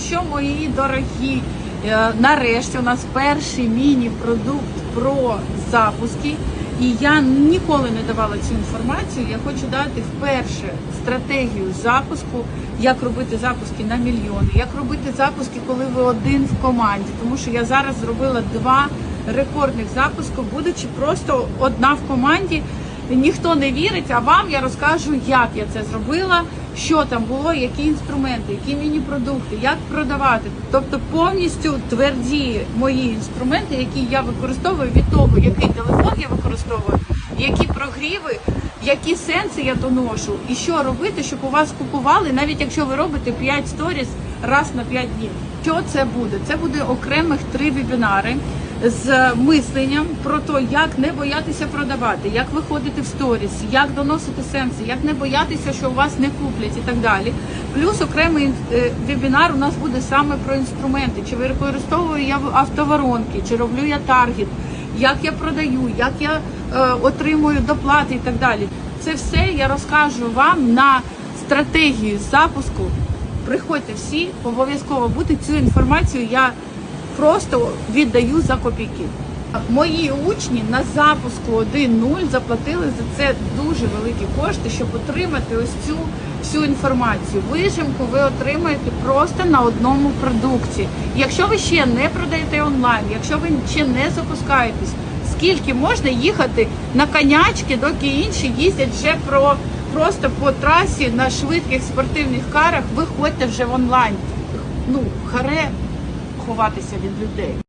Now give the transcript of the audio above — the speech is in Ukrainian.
Що мої дорогі, е, нарешті у нас перший міні-продукт про запуски. І я ніколи не давала цю інформацію. Я хочу дати вперше стратегію запуску, як робити запуски на мільйони, як робити запуски, коли ви один в команді. Тому що я зараз зробила два рекордних запуску, будучи просто одна в команді. Ніхто не вірить, а вам я розкажу, як я це зробила, що там було, які інструменти, які міні-продукти, як продавати. Тобто повністю тверді мої інструменти, які я використовую від того, який телефон я використовую, які прогріви, які сенси я доношу, і що робити, щоб у вас купували, навіть якщо ви робите 5 сторіс раз на 5 днів. Що це буде? Це буде окремих три вебінари з мисленням про те, як не боятися продавати, як виходити в сторіс, як доносити сенси, як не боятися, що у вас не куплять і так далі. Плюс окремий е, вебінар у нас буде саме про інструменти, чи використовую я автоворонки, чи роблю я таргет, як я продаю, як я е, отримую доплати і так далі. Це все я розкажу вам на стратегію запуску. Приходьте всі, обов'язково буде цю інформацію. Я просто віддаю за копійки. Мої учні на запуску 1.0 заплатили за це дуже великі кошти, щоб отримати ось цю всю інформацію. Вижимку ви отримаєте просто на одному продукті. Якщо ви ще не продаєте онлайн, якщо ви ще не запускаєтесь, скільки можна їхати на конячки, доки інші їздять вже про просто по трасі на швидких спортивних карах, виходьте вже в онлайн. Ну, харе ховатися від людей.